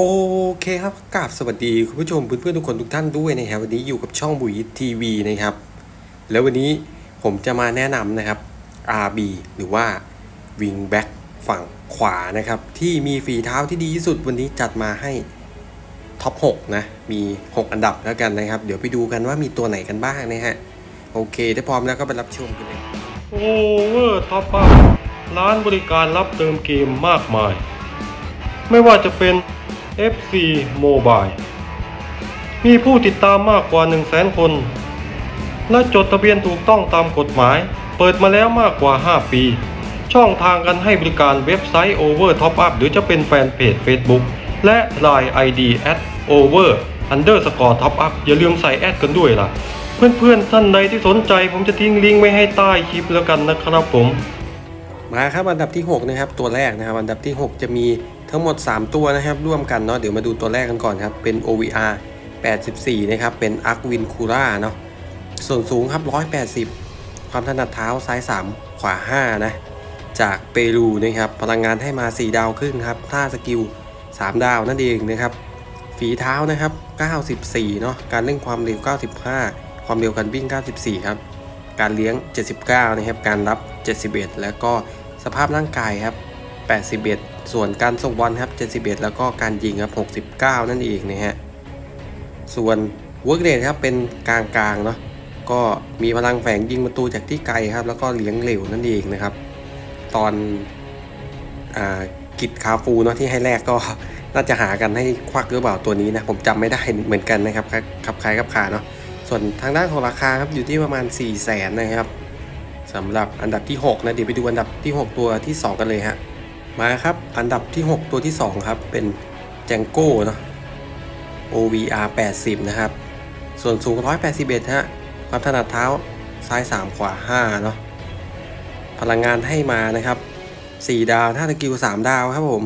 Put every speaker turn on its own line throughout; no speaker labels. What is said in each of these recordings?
โอเคครับกราบสวัสดีคุณผู้ชมเพื่อนๆทุกคนทุกท่านด้วยนะครับวันนี้อยู่กับช่องบุยทีวีนะครับ แล้ววันนี้ผมจะมาแนะนำนะครับ RB หรือว่า Wing Back ฝั่งขวานะครับ ที่มีฝีเท้าที่ดีที่สุดวันนี้จัดมาให้ท็อป6นะ มี 6 อันดับแล้วกันนะครับ เดี๋ยวไปดูกันว่ามีตัวไหนกันบ้างนะฮะ โอเค ถ้าพร้อมแล้วก็ไปรับชมกันเลย
โอเวอร์ท็อปอัพร้านบริการรับเติมเกมมากมาย ไม่ว่าจะเป็น FC Mobile มีผู้ติดตามมากกว่า 1 0 0 0 0แสนคน และจดทะเบียนถูกต้องตามกฎหมาย เปิดมาแล้วมากกว่า 5 ปี ช่องทางกันให้บริการเว็บไซต์ Over Top Up หรือจะเป็นแฟนเพจ Facebook และ Line ID at over underscore top up อย่าลืมใส่แอดกันด้วยล่ะ เพื่อนๆ ท่านใดที่สนใจผมจะทิ้งลิงก์ไว้ให้ใต้คลิปแล้วกันนะครับผม
มาครับอันดับที่ 6 นะครับ ตัวแรกนะครับอันดับที่ 6 จะมี ทั้งหมด 3 ตัวนะครับร่วมกันเนาะเดี๋ยวมาดูตัวแรกกันก่อนครับ เป็น OVR 84 นะครับ เป็น Arc Win c u r a เนาะส่วนสูงครับ 180 ความถนัดเท้าซ้าย 3 ขวา 5 นะ จากเปรูนะครับพลังงานให้มา 4 ดาวครึ่งครับท่าสกิล 3 ดาวนั่นเองนะครับ ฝีเท้านะครับ 94 เนาะการเร่งความเร็ว 95 ความเร็วการวิ่ง 94 ครับ การเลี้ยง 79 นะครับ การรับ 71 แล้วก็สภาพร่างกายครับ 81 ส่วนการส่งบอลครับ 71 แล้วก็การยิงครับ 69 นั่นเองนะฮะ ส่วน work rate ครับเป็นกลางๆเนาะ ก็มีพลังแฝงยิงประตูจากที่ไกลครับ แล้วก็เลี้ยงเร็วนั่นเองนะครับ ตอนอกิจคาฟูเนาะที่ให้แรกก็น่าจะหากันให้ควักหรือเปล่าตัวนี้นะ ผมจำไม่ได้เหมือนกันนะครับขับคล้ายขับขาเนาะ ส่วนทางด้านของราคาครับอยู่ที่ประมาณ 4 0 0แสนนะครับสำหรับอันดับที่ 6 นะเดี๋ยวไปดูอันดับที่ 6 ตัวที่ 2 กันเลยฮะ มาครับ อันดับที่ 6 ตัวที่ 2 ครับ เป็น Django เนาะ OVR 80 นะครับ ส่วนสูง 181 ฮะ ความถนัดเท้าซ้าย 3 ขวา 5 เนาะ พลังงานให้มานะครับ 4 ดาวท่าตะกิว 3 ดาวครับผม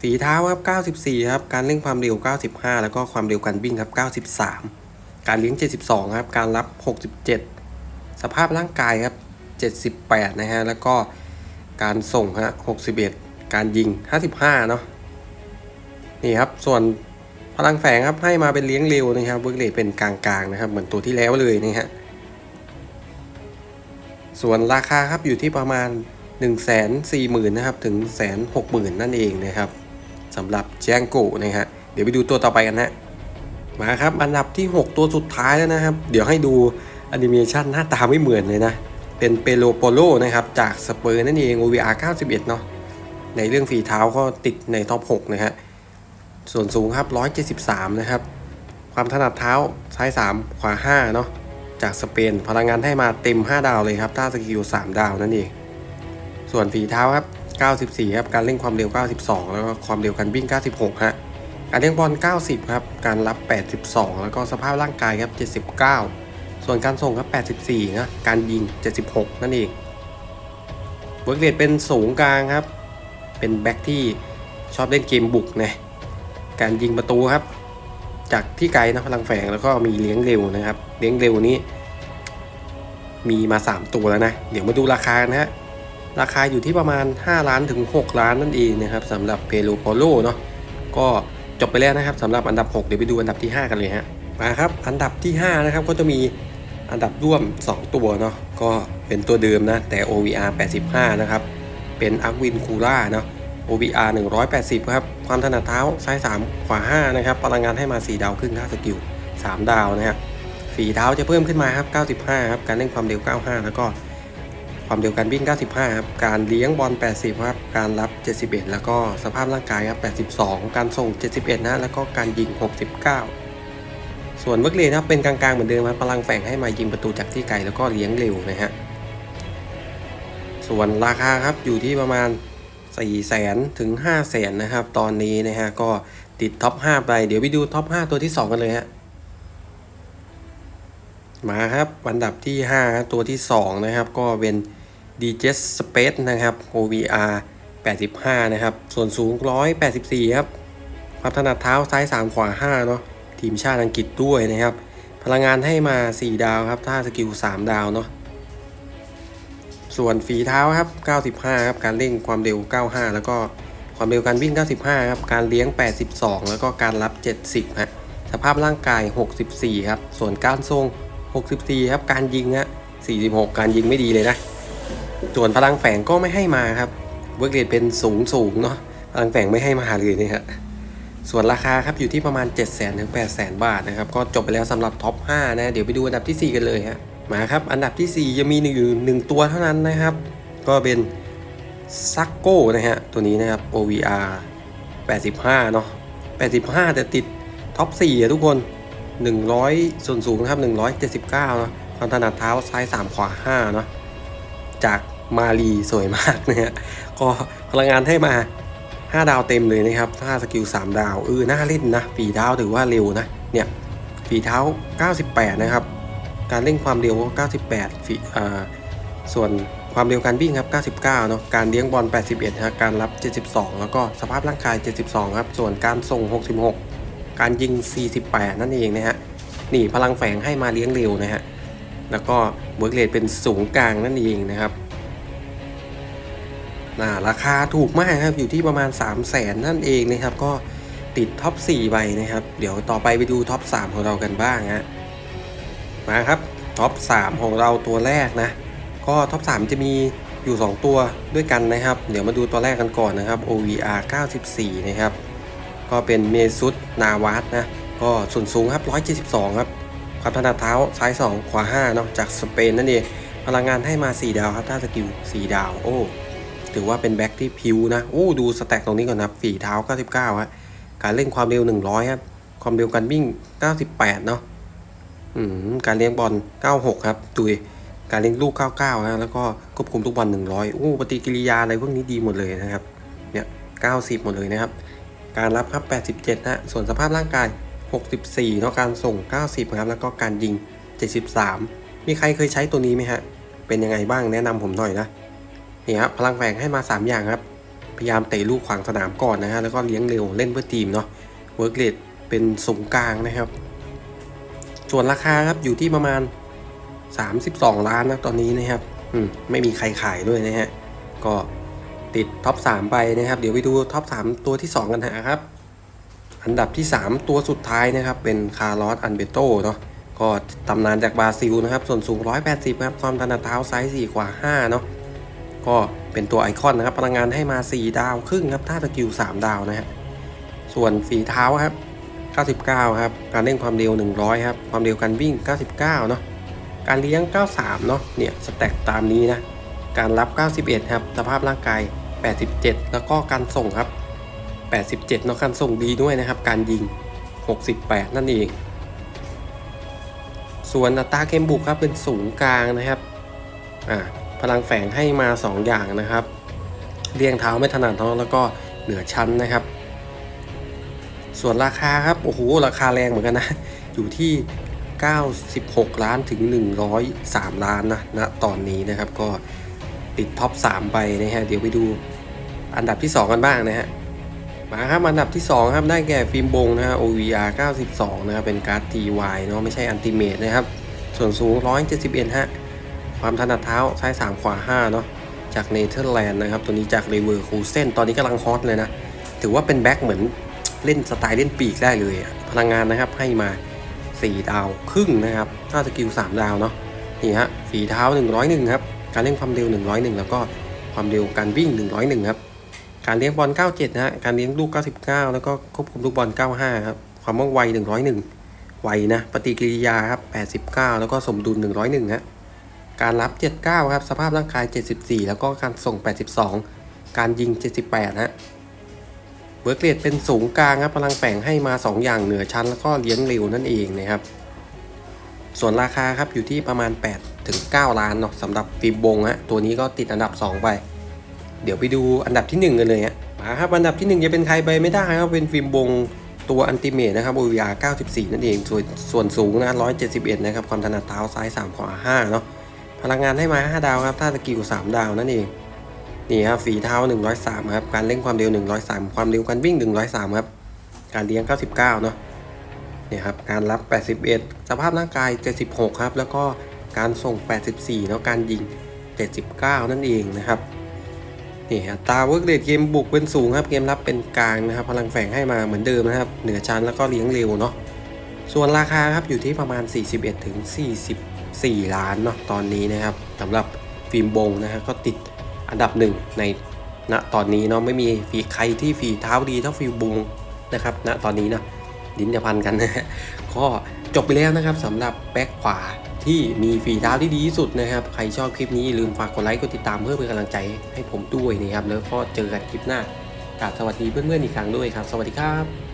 ฝีเท้าครับ 94 ครับ การเร่งความเร็ว 95 แล้วก็ความเร็วการวิ่งครับ 93 การเลี้ยง 72 ครับ การรับ 67 สภาพร่างกายครับ 78 นะฮะ แล้วก็ การส่งฮะ61 การยิง 55 เนาะนี่ครับ ส่วนพลังแฝงครับให้มาเป็นเลี้ยงเร็วนะครับเวิร์กเลทเป็นกลางๆนะครับ เหมือนตัวที่แล้วเลยนะฮะส่วนราคาครับอยู่ที่ประมาณ 1 4 0 0 0 0 นะครับถึง 160,000 นั่นเองนะครับสำหรับแจงโกนะฮะเดี๋ยวไปดูตัวต่อไปกันนะมาครับอันดับที่ 6 ตัวสุดท้ายแล้วนะครับ เดี๋ยวให้ดูแอนิเมชันหน้าตาไม่เหมือนเลยนะ เป็นเปโลโปโลนะครับจากสเปอร์นั่นเอง OVR 91 เนาะในเรื่องฝีเท้าก็ติดในท็อป 6 นะฮะส่วนสูงครับ 173 นะครับ ความถนัดเท้าซ้าย 3 ขวา 5 เนาะจากสเปนพลังงานให้มาเต็ม 5 ดาวเลยครับท่าสกิล 3 ดาวนั่นเอง ส่วนฝีเท้าครับ 94 ครับ การเร่งความเร็ว 92 แล้วก็ความเร็วการวิ่ง 96 ฮะการเลี้ยงบอล 90 ครับ การรับ 82 แล้วก็สภาพร่างกายครับ 79 ส่วนการส่งครับ 84 นะ การยิง 76 นั่นเองเวิร์กเรทเป็นสูงกลางครับ เป็นแบ็คที่ชอบเล่นเกมบุกนะ การยิงประตูครับ จากที่ไกลนะพลังแฝงแล้วก็มีเลี้ยงเร็วนะครับ เลี้ยงเร็วนี้ มีมา 3 ตัวแล้วนะ เดี๋ยวมาดูราคานะฮะ ราคาอยู่ที่ประมาณ 5 ล้านถึง 6 ล้านนั่นเองนะครับสำหรับเปโลโปโลเนาะ ก็จบไปแล้วนะครับสำหรับอันดับ 6 เดี๋ยวไปดูอันดับที่ 5 กันเลยฮะ มาครับ อันดับที่ 5 นะครับก็จะมี อันดับร่วม 2 ตัวเนาะก็เป็นตัวเดิมนะ แต่ OVR 85 นะครับ เป็นอักวินคูล่าเนาะ OVR 180 ครับ ความถนัดเท้าซ้าย 3 ขวา 5 นะครับ พลังงานให้มา 4 ดาวครึ่งค่าสกิล 3 ดาวนะครับฝีเท้าจะเพิ่มขึ้นมาครับ 95 ครับ การเร่งความเร็ว 95 แล้วก็ความเร็วการวิ่ง 95 ครับ การเลี้ยงบอล 80 ครับ การรับ 71 แล้วก็สภาพร่างกายครับ 82 การส่ง 71 นะ แล้วก็การยิง 69 ส่วนเวิร์กเลนครับเป็นกลางๆเหมือนเดิมครับพลังแฝงให้มายิงประตูจากที่ไกลแล้วก็เลี้ยงเร็วนะฮะส่วนราคาครับอยู่ที่ประมาณ 4 0 0แสนถึง 5 0 0แสนนะครับ ตอนนี้นะฮะก็ติดท็อป 5 ไป เดี๋ยวไปดูท็อป 5 ตัวที่ 2 กันเลยฮะมาครับอันดับที่5ครับตัวที่ 2 นะครับ ก็เป็น d j Space นะครับ OVR 85 นะครับ ส่วนสูง 184 ครับ ความถนัดเท้าซ้าย 3 ขวา 5 เนาะ ทีมชาติอังกฤษด้วยนะครับ พลังงานให้มา 4 ดาวครับท่าสกิล 3 ดาวเนาะส่วนฝีเท้าครับ 95 ครับ การเร่งความเร็ว 95 แล้วก็ความเร็วการวิ่ง 95 ครับ การเลี้ยง 82 แล้วก็การรับ 70 ฮะ สภาพร่างกาย 64 ครับ ส่วนการทรง 64 ครับ การยิงฮะ 46 การยิงไม่ดีเลยนะ ส่วนพลังแฝงก็ไม่ให้มาครับ เวิร์กเรทเป็นสูงสูงเนาะ พลังแฝงไม่ให้มาเลยนะฮะ ส่วนราคาครับอยู่ที่ประมาณ 7 0 0 0 0ถึง8 0 0 0 0 บาทนะครับ ก็จบไปแล้วสำหรับท็อป 5 นะ เดี๋ยวไปดูอันดับทีสี่4 กันเลยฮะมาครับ อันดับทีสี่4 จะมีอยู่หนึ่งตัวเท่านั้นนะครับ ก็เป็นซักโก้นะฮะ ตัวนี้นะครับ OVR 85 เนาะ85 แต่ติดท็อป4อะทุกคน 100 ส่วนสูงนะครับ 179เนาะความถนัดเท้าซ้าย 3 ขวา5เนาะจากมาลีสวยมากนะฮะก็พลังงานให้มา 5 ดาวเต็มเลยนะครับ5สกิล 3 ดาวเออน่าเล่นนะ ฝีเท้าถือว่าเร็วนะ เนี่ย ฝีเท้า 98 นะครับ การเร่งความเร็วก็98ฝีอ่าส่วนความเร็วการวิ่งครับ 99 เนาะ การเลี้ยงบอล 81ฮะการรับ 72 แล้วก็สภาพร่างกาย 72 ครับ ส่วนการส่ง 66 การยิง 48 นั่นเองนะฮะ นี่พลังแฝงให้มาเลี้ยงเร็วนะฮะ แล้วก็เวิร์กเรทเป็นสูงกลางนั่นเองนะครับ น่าราคาถูกมากครับอยู่ที่ประมาณ 3 0 0แสนนั่นเองนะครับ ก็ติดท็อป4ใบนะครับ เดี๋ยวต่อไปไปดูท็อป3ของเรากันบ้างฮะมาครับท็อป3ของเราตัวแรกนะ ก็ท็อป3จะมีอยู่ 2 ตัวด้วยกันนะครับ เดี๋ยวมาดูตัวแรกกันก่อนนะครับ OVR 94 นะครับ ก็เป็นเมซุตนาวัตนะก็ส่วนสูงครับ 172 ครับความถนัดเท้าซ้าย 2 ขวา5เนาะจากสเปนนั่นเองพลังงานให้มา 4 ดาวครับถ้าสกิล4ดาวโอ้ ถือว่าเป็นแบ็คที่พิวนะโอ้ดูสแต็กตรงนี้ก่อนนะฝีเท้า 99ฮะการเล่นความเร็ว 100ครับความเร็วการวิ่ง 98 เนาะอืมการเลี้ยงบอล 96 ครับตุยการเลี้ยงลูก 99นะแล้วก็ควบคุมลูกบอล 100โอ้ปฏิกิริยาอะไรพวกนี้ดีหมดเลยนะครับเนี่ย90 หมดเลยนะครับ การรับครับ 87 นะส่วนสภาพร่างกาย 64 เนาะการส่ง 90 ครับแล้วก็การยิง 73 มีใครเคยใช้ตัวนี้ไหมฮะเป็นยังไงบ้างแนะนำผมหน่อยนะ นี่ครับพลังแฝงให้มา 3 อย่างครับ พยายามเตะลูกขวางสนามก่อนนะฮะแล้วก็เลี้ยงเร็วเล่นเพื่อทีมเนาะเวิร์กเรทเป็นสูงกลางนะครับ ส่วนราคาครับอยู่ที่ประมาณ 32 ล้านนะตอนนี้นะครับอืมไม่มีใครขายด้วยนะฮะก็ติดท็อป 3 ไปนะครับ เดี๋ยวไปดูท็อป 3 ตัวที่ 2 กันนะครับ อันดับที่ 3 ตัวสุดท้ายนะครับ เป็นคาร์ลอสอันเบโตเนาะก็ตำนานจากบราซิลนะครับ ส่วนสูง 180 ครับ ความถนัดเท้าไซ้าย4ขวา5 เนาะ ก็เป็นตัวไอคอนนะครับพลังงานให้มา 4 ดาวครึ่งครับท่าสกิล 3 ดาวนะฮะส่วนฝีเท้าครับ 99 ครับ การเร่งความเร็ว 100 ครับ ความเร็วการวิ่ง 99 เนาะการเลี้ยง 93 เนาะเนี่ยสแต็กตามนี้นะ การรับ 91 ครับ สภาพร่างกาย 87 แล้วก็การส่งครับ 87 เนาะการส่งดีด้วยนะครับ การยิง 68 นั่นเอง ส่วนอัตราเกมบุกครับเป็นสูงกลางนะครับ อ่า พลังแฝงให้มา 2 อย่างนะครับเรียงเท้าไม่ถนัดเนาะแล้วก็เหนือชั้นนะครับ ส่วนราคาครับโอ้โหราคาแรงเหมือนกันนะ อยู่ที่ 96 ล้านถึง 103 ล้านนะณตอนนี้นะครับก็ติดท็อป 3 ไปนะฮะเดี๋ยวไปดูอันดับที่ 2 กันบ้างนะฮะมาครับอันดับที่ 2 ครับได้แก่ฟิล์มบงนะฮะ OVR 92 นะครับเป็นการ์ด TY เนาะไม่ใช่อันติเมตนะครับ ส่วนสูง 171ฮะ ความถนัดเท้าซ้าย 3 ขวา 5 เนาะจากเนเธอร์แลนด์นะครับ ตัวนี้จากเลเวอร์คูเซนตอนนี้กำลังฮอตเลยนะ ถือว่าเป็นแบ็คเหมือนเล่นสไตล์เล่นปีกได้เลย พลังงานนะครับให้มา 4 ดาวครึ่งนะครับถ้าสกิล 3 ดาวเนาะนี่ฮะฝีเท้า 101 ครับ การเล่นความเร็ว 101 แล้วก็ความเร็วการวิ่ง 101 ครับ การเลี้ยงบอล 97 นะฮะ การเลี้ยงลูก 99 แล้วก็ควบคุมลูกบอล 95 ครับ ความว่องไว 101 ไวนะ ปฏิกิริยาครับ 89 แล้วก็สมดุล 101 ฮะ การรับ 79 ครับ สภาพร่างกาย 74 แล้วก็การส่ง 82 การยิง 78 ฮะเวิร์เกรทเป็นสูงกลางครับพลังแฝงให้มา 2 อย่างเหนือชั้น แล้วก็เลี้ยงเร็วนั่นเองนะครับ ส่วนราคาครับอยู่ที่ประมาณ 8 ถึง 9 ล้านเนาะสำหรับฟิมบงฮะ ตัวนี้ก็ติดอันดับ 2 ไป เดี๋ยวไปดูอันดับที่ 1 กันเลยฮะ มาครับ อันดับที่ 1 จะเป็นใครไปไม่ได้ครับ เป็นฟิมบงตัวอันติเมตนะครับ OVR 94 นั่นเอง ส่วนส่วนสูงนะ 171 นะครับ ความถนัดเท้าซ้าย 3 ขวา 5 เนาะ พลังงานให้มา 5 ดาวครับท่าสกิล3ดาวนั่นเอง นี่ครับฝีเท้า 103 ครับ การเล่นความเร็ว 103 ความเร็วการวิ่ง 103 ครับ การเลี้ยง 99 เนาะเนี่ยครับ การรับ 81 สภาพร่างกาย 76 ครับ แล้วก็การส่ง 84แล้วการยิง 79 นั่นเองนะครับ นี่อัตราเวิร์กเดทเกมบุกเป็นสูงครับ เกมรับเป็นกลางนะครับ พลังแฝงให้มาเหมือนเดิมนะครับ เหนือชั้นแล้วก็เลี้ยงเร็วเนาะ ส่วนราคาครับอยู่ที่ประมาณ 41-40 14 ล้านเนาะตอนนี้นะครับสำหรับฟิล์มบงนะฮะก็ติดอันดับหนึ่งในณนะตอนนี้เนาะไม่มีฝีใครที่ฝีเท้าดีเท่าฟิล์มบงนะครับณนะตอนนี้นะดินจะพันกันนะฮะก็จบไปแล้วนะครับสำหรับแบ็คขวาที่มีฝีเท้าที่ดีที่สุดนะครับ ใครชอบคลิปนี้ลืมฝากกดไลค์กดติดตามเพื่อเป็นกำลังใจให้ผมด้วยนะครับ แล้วก็เจอกันคลิปหน้ากับสวัสดีเพื่อนๆอีกครั้งด้วยครับ สวัสดีครับ